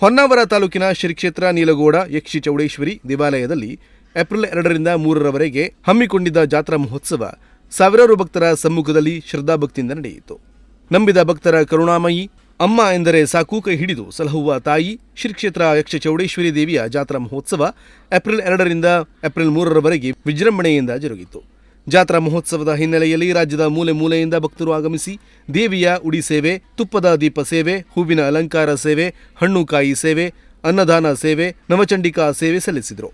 ಹೊನ್ನಾವರ ತಾಲೂಕಿನ ಶ್ರೀ ಕ್ಷೇತ್ರ ನೀಲಗೋಡ, ಯಕ್ಷಿ ಚೌಡೇಶ್ವರಿ ದೇವಾಲಯದಲ್ಲಿ ಏಪ್ರಿಲ್ ಎರಡರಿಂದ ಮೂರರವರೆಗೆ ಹಮ್ಮಿಕೊಂಡಿದ್ದ ಜಾತ್ರಾ ಮಹೋತ್ಸವ ಸಾವಿರಾರು ಭಕ್ತರ ಸಮ್ಮುಖದಲ್ಲಿ ಶ್ರದ್ಧಾಭಕ್ತಿಯಿಂದ ನಡೆಯಿತು. ನಂಬಿದ ಭಕ್ತರ ಕರುಣಾಮಯಿ, ಅಮ್ಮ ಎಂದರೆ ಸಾಕು ಕೈ ಹಿಡಿದು ಸಲಹುವ ತಾಯಿ ಶ್ರೀ ಕ್ಷೇತ್ರ ಯಕ್ಷ ಚೌಡೇಶ್ವರಿ ದೇವಿಯ ಜಾತ್ರಾ ಮಹೋತ್ಸವ ಏಪ್ರಿಲ್ ಎರಡರಿಂದ ಏಪ್ರಿಲ್ ಮೂರರವರೆಗೆ ವಿಜೃಂಭಣೆಯಿಂದ ಜರುಗಿತು. ಜಾತ್ರಾ ಮಹೋತ್ಸವದ ಹಿನ್ನೆಲೆಯಲ್ಲಿ ರಾಜ್ಯದ ಮೂಲೆ ಮೂಲೆಯಿಂದ ಭಕ್ತರು ಆಗಮಿಸಿ ದೇವಿಯ ಉಡಿ ಸೇವೆ, ತುಪ್ಪದ ದೀಪ ಸೇವೆ, ಹೂವಿನ ಅಲಂಕಾರ ಸೇವೆ, ಹಣ್ಣುಕಾಯಿ ಸೇವೆ, ಅನ್ನದಾನ ಸೇವೆ, ನವಚಂಡಿಕಾ ಸೇವೆ ಸಲ್ಲಿಸಿದರು.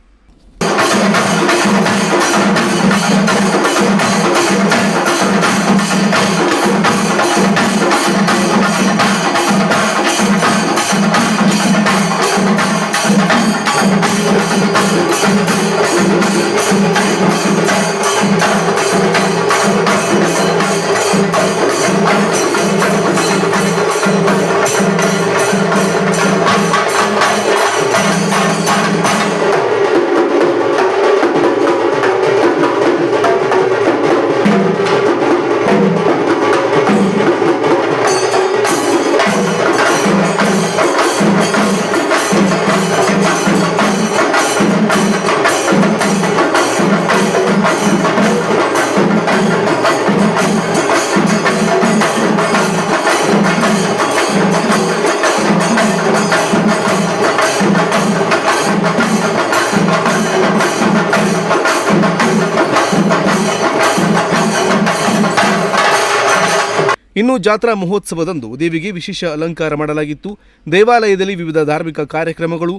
ಇನ್ನು ಜಾತ್ರಾ ಮಹೋತ್ಸವದಂದು ದೇವಿಗೆ ವಿಶೇಷ ಅಲಂಕಾರ ಮಾಡಲಾಗಿತ್ತು. ದೇವಾಲಯದಲ್ಲಿ ವಿವಿಧ ಧಾರ್ಮಿಕ ಕಾರ್ಯಕ್ರಮಗಳು,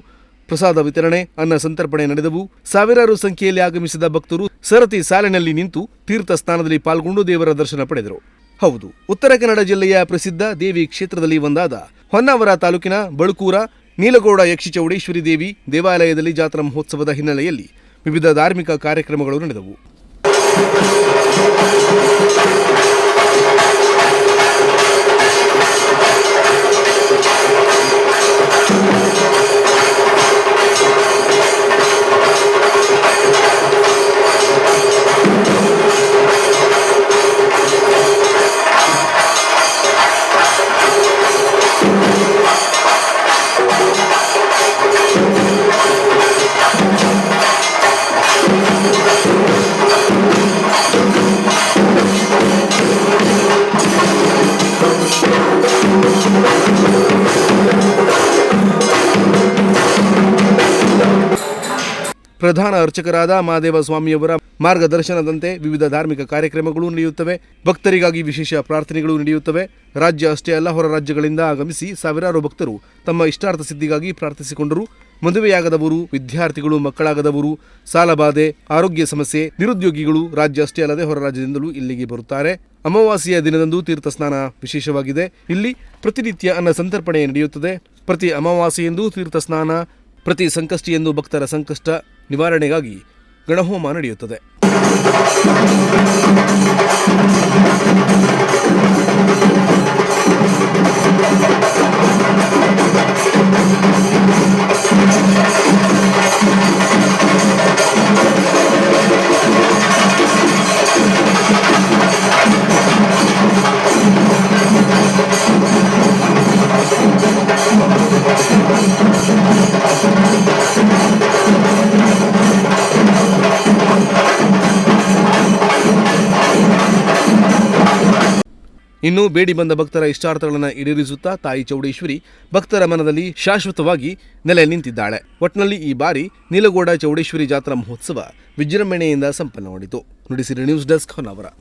ಪ್ರಸಾದ ವಿತರಣೆ, ಅನ್ನ ಸಂತರ್ಪಣೆ ನಡೆದವು. ಸಾವಿರಾರು ಸಂಖ್ಯೆಯಲ್ಲಿ ಆಗಮಿಸಿದ ಭಕ್ತರು ಸರತಿ ಸಾಲಿನಲ್ಲಿ ನಿಂತು ತೀರ್ಥ ಸ್ಥಾನದಲ್ಲಿ ಪಾಲ್ಗೊಂಡು ದೇವರ ದರ್ಶನ ಪಡೆದರು. ಹೌದು, ಉತ್ತರ ಕನ್ನಡ ಜಿಲ್ಲೆಯ ಪ್ರಸಿದ್ಧ ದೇವಿ ಕ್ಷೇತ್ರದಲ್ಲಿ ಒಂದಾದ ಹೊನ್ನಾವರ ತಾಲೂಕಿನ ಬಳುಕೂರ, ನೀಲಗೌಡ ಯಕ್ಷಿ ಚೌಡೇಶ್ವರಿ ದೇವಿ ದೇವಾಲಯದಲ್ಲಿ ಜಾತ್ರಾ ಮಹೋತ್ಸವದ ಹಿನ್ನೆಲೆಯಲ್ಲಿ ವಿವಿಧ ಧಾರ್ಮಿಕ ಕಾರ್ಯಕ್ರಮಗಳು ನಡೆದವು. ಪ್ರಧಾನ ಅರ್ಚಕರಾದ ಮಹಾದೇವ ಸ್ವಾಮಿಯವರ ಮಾರ್ಗದರ್ಶನದಂತೆ ವಿವಿಧ ಧಾರ್ಮಿಕ ಕಾರ್ಯಕ್ರಮಗಳು ನಡೆಯುತ್ತವೆ. ಭಕ್ತರಿಗಾಗಿ ವಿಶೇಷ ಪ್ರಾರ್ಥನೆಗಳು ನಡೆಯುತ್ತವೆ. ರಾಜ್ಯ ಅಷ್ಟೇ ಅಲ್ಲ, ಹೊರ ರಾಜ್ಯಗಳಿಂದ ಆಗಮಿಸಿ ಸಾವಿರಾರು ಭಕ್ತರು ತಮ್ಮ ಇಷ್ಟಾರ್ಥ ಸಿದ್ಧಿಗಾಗಿ ಪ್ರಾರ್ಥಿಸಿಕೊಂಡರು. ಮದುವೆಯಾಗದವರು, ವಿದ್ಯಾರ್ಥಿಗಳು, ಮಕ್ಕಳಾಗದವರು, ಸಾಲಬಾಧೆ, ಆರೋಗ್ಯ ಸಮಸ್ಯೆ, ನಿರುದ್ಯೋಗಿಗಳು ರಾಜ್ಯ ಅಷ್ಟೇ ಅಲ್ಲದೆ ಹೊರ ರಾಜ್ಯದಿಂದಲೂ ಇಲ್ಲಿಗೆ ಬರುತ್ತಾರೆ. ಅಮಾವಾಸ್ಯೆಯ ದಿನದಂದು ತೀರ್ಥ ಸ್ನಾನ ವಿಶೇಷವಾಗಿದೆ. ಇಲ್ಲಿ ಪ್ರತಿನಿತ್ಯ ಅನ್ನ ಸಂತರ್ಪಣೆ ನಡೆಯುತ್ತದೆ. ಪ್ರತಿ ಅಮಾವಾಸ್ಯೆಯಂದು ತೀರ್ಥ ಸ್ನಾನ ಪ್ರತಿ ಸಂಕಷ್ಟಿಯಂದು ಭಕ್ತರ ಸಂಕಷ್ಟ ನಿವಾರಣೆಗಾಗಿ ಗಣಹೋಮ ನಡೆಯುತ್ತದೆ ಇನ್ನು ಬೇಡಿ ಬಂದ ಭಕ್ತರ ಇಷ್ಟಾರ್ಥಗಳನ್ನು ಈಡೇರಿಸುತ್ತಾ ತಾಯಿ ಚೌಡೇಶ್ವರಿ ಭಕ್ತರ ಮನದಲ್ಲಿ ಶಾಶ್ವತವಾಗಿ ನೆಲೆ ನಿಂತಿದ್ದಾಳೆ. ಒಟ್ನಲ್ಲಿ ಈ ಬಾರಿ ನೀಲಗೋಡ ಚೌಡೇಶ್ವರಿ ಜಾತ್ರಾ ಮಹೋತ್ಸವ ವಿಜೃಂಭಣೆಯಿಂದ ಸಂಪನ್ನಗೊಂಡಿತು. Nudisiri news desk Honnavar.